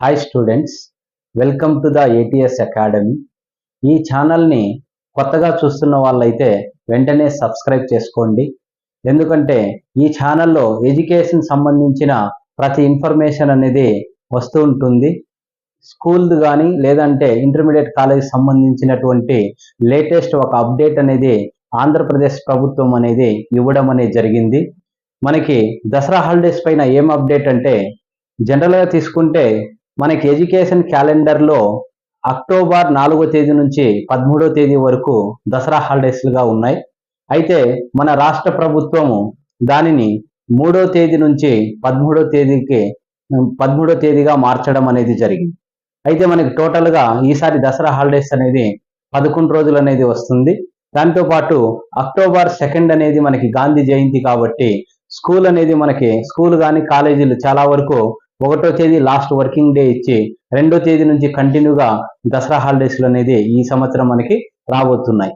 Hi students welcome to the ATS academy ఈ ఛానల్ని కొత్తగా చూస్తున్న వాళ్ళైతే వెంటనే సబ్స్క్రైబ్ చేసుకోండి. ఎందుకంటే ఈ ఛానల్లో ఎడ్యుకేషన్ సంబంధించిన ప్రతి ఇన్ఫర్మేషన్ అనేది వస్తూ ఉంటుంది. స్కూల్ కానీ లేదంటే ఇంటర్మీడియట్ కాలేజ్ సంబంధించినటువంటి లేటెస్ట్ ఒక అప్డేట్ అనేది ఆంధ్రప్రదేశ్ ప్రభుత్వం అనేది ఇవ్వడం అనేది జరిగింది. మనకి దసరా హాలిడేస్ పైన ఏం అప్డేట్ అంటే జనరల్గా తీసుకుంటే మనకి ఎడ్యుకేషన్ క్యాలెండర్లో అక్టోబర్ నాలుగో తేదీ నుంచి పదమూడో తేదీ వరకు దసరా హాలిడేస్లుగా ఉన్నాయి. అయితే మన రాష్ట్ర ప్రభుత్వము దానిని మూడో తేదీ నుంచి పదమూడో తేదీకి పదమూడో తేదీగా మార్చడం అనేది జరిగింది. అయితే మనకి టోటల్గా ఈసారి దసరా హాలిడేస్ అనేది పదకొండు రోజులు అనేది వస్తుంది. దాంతో పాటు అక్టోబర్ సెకండ్ అనేది మనకి గాంధీ జయంతి కాబట్టి స్కూల్ అనేది మనకి స్కూల్ కానీ కాలేజీలు చాలా వరకు ఒకటో తేదీ లాస్ట్ వర్కింగ్ డే ఇచ్చి రెండో తేదీ నుంచి కంటిన్యూగా దసరా హాలిడేస్లు అనేది ఈ సంవత్సరం మనకి రాబోతున్నాయి.